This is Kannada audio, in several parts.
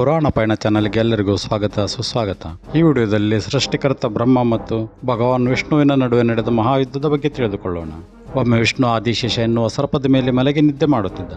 ಪುರಾಣ ಪಯಣ ಚಾನಲ್ಗೆ ಎಲ್ಲರಿಗೂ ಸ್ವಾಗತ, ಸುಸ್ವಾಗತ. ಈ ವಿಡಿಯೋದಲ್ಲಿ ಸೃಷ್ಟಿಕರ್ತ ಬ್ರಹ್ಮ ಮತ್ತು ಭಗವಾನ್ ವಿಷ್ಣುವಿನ ನಡುವೆ ನಡೆದ ಮಹಾಯುದ್ಧದ ಬಗ್ಗೆ ತಿಳಿದುಕೊಳ್ಳೋಣ. ಒಮ್ಮೆ ವಿಷ್ಣು ಆದಿಶೇಷ ಎನ್ನುವ ಸರ್ಪದ ಮೇಲೆ ಮಲಗಿ ನಿದ್ದೆ ಮಾಡುತ್ತಿದ್ದ.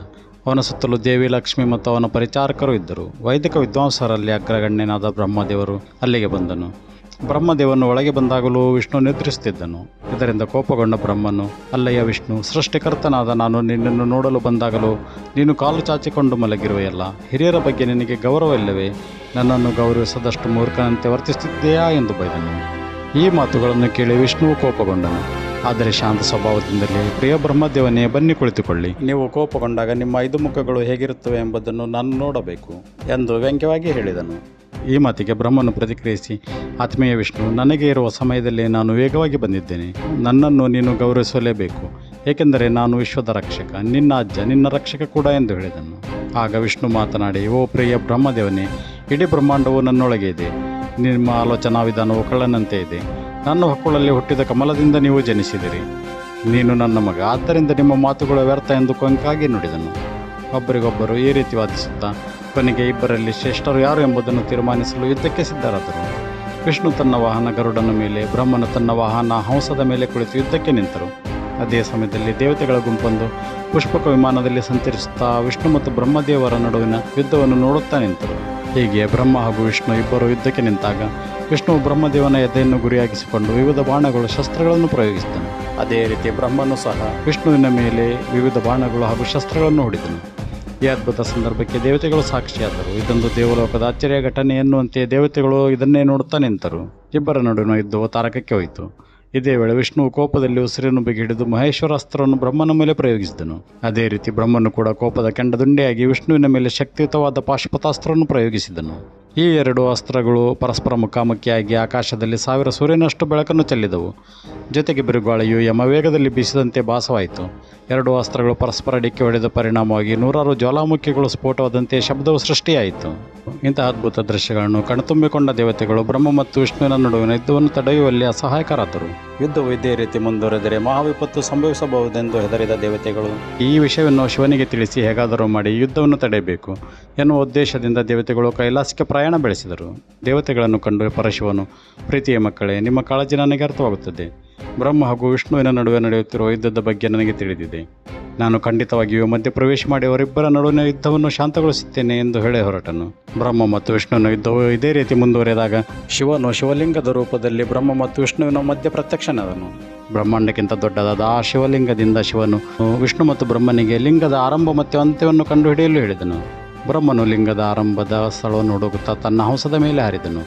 ಅವನ ಸುತ್ತಲೂ ದೇವಿ, ಲಕ್ಷ್ಮಿ ಮತ್ತು ಅವನ ಪರಿಚಾರಕರು ಇದ್ದರು. ವೈದಿಕ ವಿದ್ವಾಂಸರಲ್ಲಿ ಅಗ್ರಗಣ್ಯನಾದ ಬ್ರಹ್ಮದೇವರು ಅಲ್ಲಿಗೆ ಬಂದನು. ಬ್ರಹ್ಮದೇವನು ಒಳಗೆ ಬಂದಾಗಲೂ ವಿಷ್ಣು ನಿದ್ರಿಸುತ್ತಿದ್ದನು ಇದರಿಂದ ಕೋಪಗೊಂಡ ಬ್ರಹ್ಮನು, ಅಲ್ಲಯ್ಯ ವಿಷ್ಣು, ಸೃಷ್ಟಿಕರ್ತನಾದ ನಾನು ನಿನ್ನನ್ನು ನೋಡಲು ಬಂದಾಗಲೂ ನೀನು ಕಾಲು ಚಾಚಿಕೊಂಡು ಮಲಗಿರುವೆಯಲ್ಲ. ಹಿರಿಯರ ಬಗ್ಗೆ ನಿನಗೆ ಗೌರವ ಇಲ್ಲವೇ? ನನ್ನನ್ನು ಗೌರವಿಸದಷ್ಟು ಮೂರ್ಖನಂತೆ ವರ್ತಿಸುತ್ತಿದ್ದೆಯಾ? ಎಂದು ಬೈದನು. ಈ ಮಾತುಗಳನ್ನು ಕೇಳಿ ವಿಷ್ಣುವು ಕೋಪಗೊಂಡನು. ಆದರೆ ಶಾಂತ ಸ್ವಭಾವದಿಂದಲೇ ಪ್ರಿಯ ಬ್ರಹ್ಮದೇವನೇ ಬನ್ನಿ ಕುಳಿತುಕೊಳ್ಳಿ. ನೀವು ಕೋಪಗೊಂಡಾಗ ನಿಮ್ಮ ಐದು ಮುಖಗಳು ಹೇಗಿರುತ್ತವೆ ಎಂಬುದನ್ನು ನಾನು ನೋಡಬೇಕು ಎಂದು ವ್ಯಂಗ್ಯವಾಗಿ ಹೇಳಿದನು. ಈ ಮಾತಿಗೆ ಬ್ರಹ್ಮನು ಪ್ರತಿಕ್ರಿಯಿಸಿ ಆತ್ಮೀಯ ವಿಷ್ಣು ನನಗೆ ಇರುವ ಸಮಯದಲ್ಲಿ ನಾನು ವೇಗವಾಗಿ ಬಂದಿದ್ದೇನೆ. ನನ್ನನ್ನು ನೀನು ಗೌರವಿಸಲೇಬೇಕು. ಏಕೆಂದರೆ ನಾನು ವಿಶ್ವದ ರಕ್ಷಕ ನಿನ್ನ ಅಜ್ಜ ನಿನ್ನ ರಕ್ಷಕ ಕೂಡ ಎಂದು ಹೇಳಿದನು. ಆಗ ವಿಷ್ಣು ಮಾತನಾಡಿ ಓ ಪ್ರಿಯ ಬ್ರಹ್ಮದೇವನೇ ಇಡೀ ಬ್ರಹ್ಮಾಂಡವು ನನ್ನೊಳಗೆ ಇದೆ. ನಿಮ್ಮ ಆಲೋಚನಾ ವಿಧಾನವು ಕಳ್ಳನಂತೆ ಇದೆ. ನನ್ನ ಹೊಕ್ಕುಳಲ್ಲಿ ಹುಟ್ಟಿದ ಕಮಲದಿಂದ ನೀವು ಜನಿಸಿದಿರಿ. ನೀನು ನನ್ನ ಮಗ. ಆದ್ದರಿಂದ ನಿಮ್ಮ ಮಾತುಗಳು ವ್ಯರ್ಥ ಎಂದು ಕೊಂಕಾಗಿ ನುಡಿದನು. ಒಬ್ಬರಿಗೊಬ್ಬರು ಈ ರೀತಿ ವಾದಿಸುತ್ತಾ, ಕೊನೆಗೆ ಇಬ್ಬರಲ್ಲಿ ಶ್ರೇಷ್ಠರು ಯಾರು ಎಂಬುದನ್ನು ತೀರ್ಮಾನಿಸಲು ಯುದ್ಧಕ್ಕೆ ಸಿದ್ಧರಾದರು. ವಿಷ್ಣು ತನ್ನ ವಾಹನ ಗರುಡನ ಮೇಲೆ, ಬ್ರಹ್ಮನು ತನ್ನ ವಾಹನ ಹಂಸದ ಮೇಲೆ ಕುಳಿತು ಯುದ್ಧಕ್ಕೆ ನಿಂತರು. ಅದೇ ಸಮಯದಲ್ಲಿ ದೇವತೆಗಳ ಗುಂಪೊಂದು ಪುಷ್ಪಕ ವಿಮಾನದಲ್ಲಿ ಸಂಚರಿಸುತ್ತಾ, ವಿಷ್ಣು ಮತ್ತು ಬ್ರಹ್ಮದೇವರ ನಡುವಿನ ಯುದ್ಧವನ್ನು ನೋಡುತ್ತಾ ನಿಂತರು. ಹೀಗೆ ಬ್ರಹ್ಮ ಹಾಗೂ ವಿಷ್ಣು ಇಬ್ಬರು ಯುದ್ಧಕ್ಕೆ ನಿಂತಾಗ ವಿಷ್ಣು ಬ್ರಹ್ಮದೇವನ ಎದೆಯನ್ನು ಗುರಿಯಾಗಿಸಿಕೊಂಡು ವಿವಿಧ ಬಾಣಗಳು ಶಸ್ತ್ರಗಳನ್ನು ಪ್ರಯೋಗಿಸಿದನು. ಅದೇ ರೀತಿ ಬ್ರಹ್ಮನು ಸಹ ವಿಷ್ಣುವಿನ ಮೇಲೆ ವಿವಿಧ ಬಾಣಗಳು ಹಾಗೂ ಶಸ್ತ್ರಗಳನ್ನು ಹೊಡೆದನು. ಈ ಅದ್ಭುತ ಸಂದರ್ಭಕ್ಕೆ ದೇವತೆಗಳು ಸಾಕ್ಷಿಯಾದರು. ಇದೊಂದು ದೇವಲೋಕದ ಆಶ್ಚರ್ಯ ಘಟನೆ ಎನ್ನುವಂತೆ ದೇವತೆಗಳು ಇದನ್ನೇ ನೋಡುತ್ತಾ ನಿಂತರು. ಇಬ್ಬರ ನಡುವಿನ ಯುದ್ಧವು ತಾರಕಕ್ಕೆ ಹೋಯಿತು. ಇದೇ ವೇಳೆ ವಿಷ್ಣುವು ಕೋಪದಲ್ಲಿ ಉಸಿರನ್ನು ಬಿಗಿ ಹಿಡಿದು ಮಹೇಶ್ವರ ಅಸ್ತ್ರವನ್ನು ಬ್ರಹ್ಮನ ಮೇಲೆ ಪ್ರಯೋಗಿಸಿದನು. ಅದೇ ರೀತಿ ಬ್ರಹ್ಮನು ಕೂಡ ಕೋಪದ ಕೆಂಡದುಂಡೆಯಾಗಿ ವಿಷ್ಣುವಿನ ಮೇಲೆ ಶಕ್ತಿಯುತವಾದ ಪಾಶುಪತಾಸ್ತ್ರವನ್ನು ಪ್ರಯೋಗಿಸಿದನು. ಈ ಎರಡು ಅಸ್ತ್ರಗಳು ಪರಸ್ಪರ ಮುಖಾಮುಖಿಯಾಗಿ ಆಕಾಶದಲ್ಲಿ ಸಾವಿರ ಸೂರ್ಯನಷ್ಟು ಬೆಳಕನ್ನು ಚೆಲ್ಲಿದವು. ಜೊತೆಗೆ ಬಿರುಗಾಳಿಯು ಯಮವೇಗದಲ್ಲಿ ಬೀಸಿದಂತೆ ಭಾಸವಾಯಿತು. ಎರಡು ಅಸ್ತ್ರಗಳು ಪರಸ್ಪರ ಡಿಕ್ಕಿ ಹೊಡೆದ ಪರಿಣಾಮವಾಗಿ ನೂರಾರು ಜ್ವಾಲಾಮುಖಿಗಳು ಸ್ಫೋಟವಾದಂತೆ ಶಬ್ದವು ಸೃಷ್ಟಿಯಾಯಿತು. ಇಂತಹ ಅದ್ಭುತ ದೃಶ್ಯಗಳನ್ನು ಕಣ್ತುಂಬಿಕೊಂಡ ದೇವತೆಗಳು ಬ್ರಹ್ಮ ಮತ್ತು ವಿಷ್ಣುವಿನ ನಡುವಿನ ಯುದ್ಧವನ್ನು ತಡೆಯುವಲ್ಲಿ ಅಸಹಾಯಕರಾದರು. ಯುದ್ಧವು ಇದೇ ರೀತಿ ಮುಂದುವರೆದರೆ ಮಹಾವಿಪತ್ತು ಸಂಭವಿಸಬಹುದೆಂದು ಹೆದರಿದ ದೇವತೆಗಳು, ಈ ವಿಷಯವನ್ನು ಶಿವನಿಗೆ ತಿಳಿಸಿ ಹೇಗಾದರೂ ಮಾಡಿ ಯುದ್ಧವನ್ನು ತಡೆಯಬೇಕು ಎನ್ನುವ ಉದ್ದೇಶದಿಂದ ದೇವತೆಗಳು ಕೈಲಾಸಕ್ಕೆ ಪ್ರಯಾಣ ಬೆಳೆಸಿದರು. ದೇವತೆಗಳನ್ನು ಕಂಡು ಪರಶಿವನು, ಪ್ರೀತಿಯ ಮಕ್ಕಳೇ, ನಿಮ್ಮ ಕಾಳಜಿ ನನಗೆ ಅರ್ಥವಾಗುತ್ತದೆ. ಬ್ರಹ್ಮ ಹಾಗೂ ವಿಷ್ಣುವಿನ ನಡುವೆ ನಡೆಯುತ್ತಿರುವ ಯುದ್ಧದ ಬಗ್ಗೆ ನನಗೆ ತಿಳಿದಿದೆ. ನಾನು ಖಂಡಿತವಾಗಿಯೂ ಮಧ್ಯಪ್ರವೇಶ ಮಾಡಿ ಅವರಿಬ್ಬರ ನಡುವಿನ ಯುದ್ಧವನ್ನು ಶಾಂತಗೊಳಿಸುತ್ತೇನೆ ಎಂದು ಹೇಳಿ ಹೊರಟನು. ಬ್ರಹ್ಮ ಮತ್ತು ವಿಷ್ಣುವಿನ ಯುದ್ಧವು ಇದೇ ರೀತಿ ಮುಂದುವರೆದಾಗ ಶಿವನು ಶಿವಲಿಂಗದ ರೂಪದಲ್ಲಿ ಬ್ರಹ್ಮ ಮತ್ತು ವಿಷ್ಣುವಿನ ಮಧ್ಯ ಪ್ರತ್ಯಕ್ಷನಾದನು. ಬ್ರಹ್ಮಾಂಡಕ್ಕಿಂತ ದೊಡ್ಡದಾದ ಆ ಶಿವಲಿಂಗದಿಂದ ಶಿವನು ವಿಷ್ಣು ಮತ್ತು ಬ್ರಹ್ಮನಿಗೆ ಲಿಂಗದ ಆರಂಭ ಮತ್ತು ಅಂತ್ಯವನ್ನು ಕಂಡುಹಿಡಿಯಲು ಹೇಳಿದನು. ಬ್ರಹ್ಮನು ಲಿಂಗದ ಆರಂಭದ ಸ್ಥಳವನ್ನು ಹುಡುಕುತ್ತಾ ತನ್ನ ಹಂಸದ ಮೇಲೆ ಹಾರಿದನು.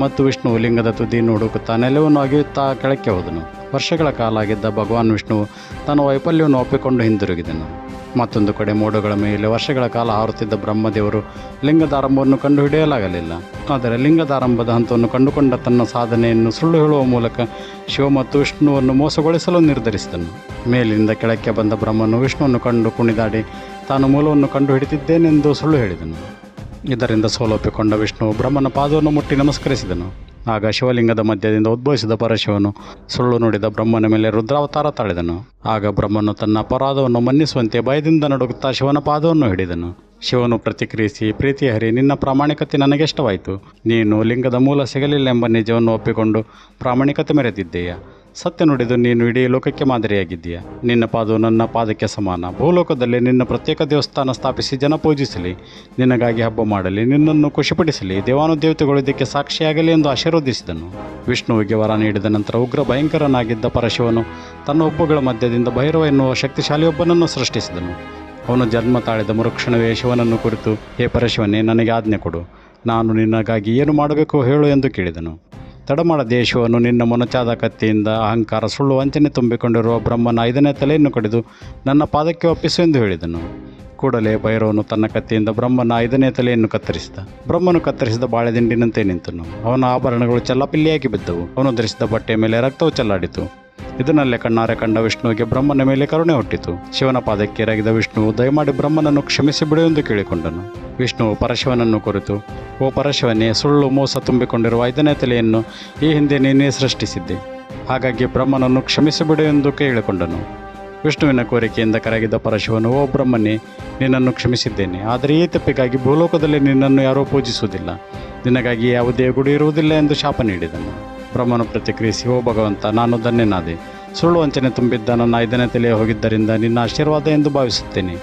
ಮತ್ತು ವಿಷ್ಣು ಲಿಂಗದ ತುದಿಯನ್ನು ಹುಡುಕುತ್ತಾ ನೆಲವನ್ನು ಅಗೆಯುತ್ತಾ ಕೆಳಕ್ಕೆ ಹೋದನು. ವರ್ಷಗಳ ಕಾಲ ಆಗಿದ್ದ ಭಗವಾನ್ ವಿಷ್ಣು ತನ್ನ ವೈಫಲ್ಯವನ್ನು ಒಪ್ಪಿಕೊಂಡು ಹಿಂದಿರುಗಿದನು. ಮತ್ತೊಂದು ಕಡೆ ಮೋಡಗಳ ಮೇಲೆ ವರ್ಷಗಳ ಕಾಲ ಹಾರುತ್ತಿದ್ದ ಬ್ರಹ್ಮದೇವರು ಲಿಂಗದ ಆರಂಭವನ್ನು ಕಂಡುಹಿಡಿಯಲಾಗಲಿಲ್ಲ. ಆದರೆ ಲಿಂಗದ ಆರಂಭದ ಹಂತವನ್ನು ಕಂಡುಕೊಂಡ ತನ್ನ ಸಾಧನೆಯನ್ನು ಸುಳ್ಳು ಹೇಳುವ ಮೂಲಕ ಶಿವ ಮತ್ತು ವಿಷ್ಣುವನ್ನು ಮೋಸಗೊಳಿಸಲು ನಿರ್ಧರಿಸಿದನು. ಮೇಲಿನಿಂದ ಕೆಳಕ್ಕೆ ಬಂದ ಬ್ರಹ್ಮನು ವಿಷ್ಣುವನ್ನು ಕಂಡು ಕುಣಿದಾಡಿ, ತಾನು ಮೂಲವನ್ನು ಕಂಡುಹಿಡಿದಿದ್ದೇನೆಂದು ಸುಳ್ಳು ಹೇಳಿದನು. ಇದರಿಂದ ಸೋಲೊಪ್ಪಿಕೊಂಡ ವಿಷ್ಣು ಬ್ರಹ್ಮನ ಪಾದವನ್ನು ಮುಟ್ಟಿ ನಮಸ್ಕರಿಸಿದನು. ಆಗ ಶಿವಲಿಂಗದ ಮಧ್ಯದಿಂದ ಉದ್ಭವಿಸಿದ ಪರಶಿವನು ಸುಳ್ಳು ನುಡಿದ ಬ್ರಹ್ಮನ ಮೇಲೆ ರುದ್ರಾವತಾರ ತಾಳಿದನು. ಆಗ ಬ್ರಹ್ಮನು ತನ್ನ ಅಪರಾಧವನ್ನು ಮನ್ನಿಸುವಂತೆ ಭಯದಿಂದ ನಡುಗುತ್ತಾ ಶಿವನ ಪಾದವನ್ನು ಹಿಡಿದನು. ಶಿವನು ಪ್ರತಿಕ್ರಿಯಿಸಿ, ಪ್ರೀತಿ ಹರಿ, ನಿನ್ನ ಪ್ರಾಮಾಣಿಕತೆ ನನಗಿಷ್ಟವಾಯಿತು ನೀನು ಲಿಂಗದ ಮೂಲ ಸಿಗಲಿಲ್ಲ ಎಂಬ ನಿಜವನ್ನು ಒಪ್ಪಿಕೊಂಡು ಪ್ರಾಮಾಣಿಕತೆ ಮೆರೆದಿದ್ದೀಯ? ಸತ್ಯ ನುಡಿದು ನೀನು ಇಡೀ ಲೋಕಕ್ಕೆ ಮಾದರಿಯಾಗಿದ್ದೀಯ? ನಿನ್ನ ಪಾದವು ನನ್ನ ಪಾದಕ್ಕೆ ಸಮಾನ. ಭೂಲೋಕದಲ್ಲಿ ನಿನ್ನ ಪ್ರತ್ಯೇಕ ದೇವಸ್ಥಾನ ಸ್ಥಾಪಿಸಿ, ಜನ ಪೂಜಿಸಲಿ. ನಿನಗಾಗಿ ಹಬ್ಬ ಮಾಡಲಿ, ನಿನ್ನನ್ನು ಖುಷಿಪಡಿಸಲಿ. ದೇವಾನುದೇವತೆಗಳು ಇದಕ್ಕೆ ಸಾಕ್ಷಿಯಾಗಲಿ ಎಂದು ಆಶೀರ್ವದಿಸಿದನು. ವಿಷ್ಣುವಿಗೆ ವರ ನೀಡಿದ ನಂತರ ಉಗ್ರ ಭಯಂಕರನಾಗಿದ್ದ ಪರಶಿವನು ತನ್ನ ಒಬ್ಬಗಳ ಮಧ್ಯದಿಂದ ಭೈರವ ಎನ್ನುವ ಶಕ್ತಿಶಾಲಿಯೊಬ್ಬನನ್ನು ಸೃಷ್ಟಿಸಿದನು. ಅವನು ಜನ್ಮ ತಾಳಿದ ಮರುಕ್ಷಣವೇ ಶಿವನನ್ನು ಕುರಿತು, ಹೇ ಪರಶಿವನೇ, ನನಗೆ ಆಜ್ಞೆ ಕೊಡು. ನಾನು ನಿನಗಾಗಿ ಏನು ಮಾಡಬೇಕು ಹೇಳು ಎಂದು ಕೇಳಿದನು. ತಡಮಾಡದೆ ದೇಶವನ್ನು ನಿನ್ನ ಮೊನಚಾದ ಕತ್ತಿಯಿಂದ ಅಹಂಕಾರ ಸುಳ್ಳು ವಂಚನೆ ತುಂಬಿಕೊಂಡಿರುವ ಬ್ರಹ್ಮನ ಐದನೇ ತಲೆಯನ್ನು ಕಡಿದು ನನ್ನ ಪಾದಕ್ಕೆ ಒಪ್ಪಿಸು ಎಂದು ಹೇಳಿದನು. ಕೂಡಲೇ ಭೈರವನು ತನ್ನ ಕತ್ತಿಯಿಂದ ಬ್ರಹ್ಮನ ಐದನೇ ತಲೆಯನ್ನು ಕತ್ತರಿಸಿದ. ಬ್ರಹ್ಮನು ಕತ್ತರಿಸಿದ ಬಾಳೆದಿಂಡಿನಂತೆ ನಿಂತನು. ಅವನ ಆಭರಣಗಳು ಚಲ್ಲಪಿಲ್ಲಿಯಾಗಿ ಬಿದ್ದವು. ಅವನು ಧರಿಸಿದ ಬಟ್ಟೆಯ ಮೇಲೆ ರಕ್ತವು ಚೆಲ್ಲಾಡಿತು. ಇದನ್ನಲ್ಲೇ ಕಣ್ಣಾರೆ ಕಂಡ ವಿಷ್ಣುವಿಗೆ ಬ್ರಹ್ಮನ ಮೇಲೆ ಕರುಣೆ ಹುಟ್ಟಿತು. ಶಿವನ ಪಾದಕ್ಕೆ ರಗಿದ ವಿಷ್ಣು ದಯಮಾಡಿ ಬ್ರಹ್ಮನನ್ನು ಕ್ಷಮಿಸಿ ಬಿಡು ಎಂದು ಕೇಳಿಕೊಂಡನು. ವಿಷ್ಣು ಪರಶಿವನನ್ನು ಕುರಿತು. ಓ ಪರಶಿವನೇ, ಸುಳ್ಳು ಮೋಸ ತುಂಬಿಕೊಂಡಿರುವ ಐದನೇ ತಲೆಯನ್ನು ಈ ಹಿಂದೆ ನೀನೇ ಸೃಷ್ಟಿಸಿದ್ದೆ. ಹಾಗಾಗಿ ಬ್ರಹ್ಮನನ್ನು ಕ್ಷಮಿಸಿಬಿಡು ಎಂದು ಕೇಳಿಕೊಂಡನು. ವಿಷ್ಣುವಿನ ಕೋರಿಕೆಯಿಂದ ಕರಗಿದ ಪರಶಿವನು, ಓ ಬ್ರಹ್ಮನೇ, ನಿನ್ನನ್ನು ಕ್ಷಮಿಸಿದ್ದೇನೆ. ಆದರೆ ಈ ತಪ್ಪಿಗಾಗಿ ಭೂಲೋಕದಲ್ಲಿ ನಿನ್ನನ್ನು ಯಾರೂ ಪೂಜಿಸುವುದಿಲ್ಲ. ನಿನಗಾಗಿ ಯಾವುದೇ ಗುಡಿ ಇರುವುದಿಲ್ಲ ಎಂದು ಶಾಪ ನೀಡಿದನು. ಬ್ರಹ್ಮನು ಪ್ರತಿಕ್ರಿಯಿಸಿ, ಓ ಭಗವಂತ, ನಾನು ಧನ್ಯನಾದೆ. ಸುಳ್ಳು ವಂಚನೆ ತುಂಬಿದ್ದ ನನ್ನ ಐದನೇ ತಲೆಯ ಹೋಗಿದ್ದರಿಂದ ನಿನ್ನ ಆಶೀರ್ವಾದ ಎಂದು ಭಾವಿಸುತ್ತೇನೆ.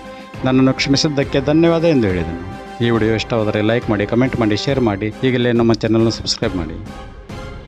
ನನ್ನನ್ನು ಕ್ಷಮಿಸಿದ್ದಕ್ಕೆ ಧನ್ಯವಾದ ಎಂದು ಹೇಳಿದನು. ಈ ವಿಡಿಯೋ ಇಷ್ಟವಾದರೆ ಲೈಕ್ ಮಾಡಿ, ಕಮೆಂಟ್ ಮಾಡಿ, ಶೇರ್ ಮಾಡಿ. ಈಗಲೇ ನಮ್ಮ ಚಾನಲ್ನ ಸಬ್ಸ್ಕ್ರೈಬ್ ಮಾಡಿ.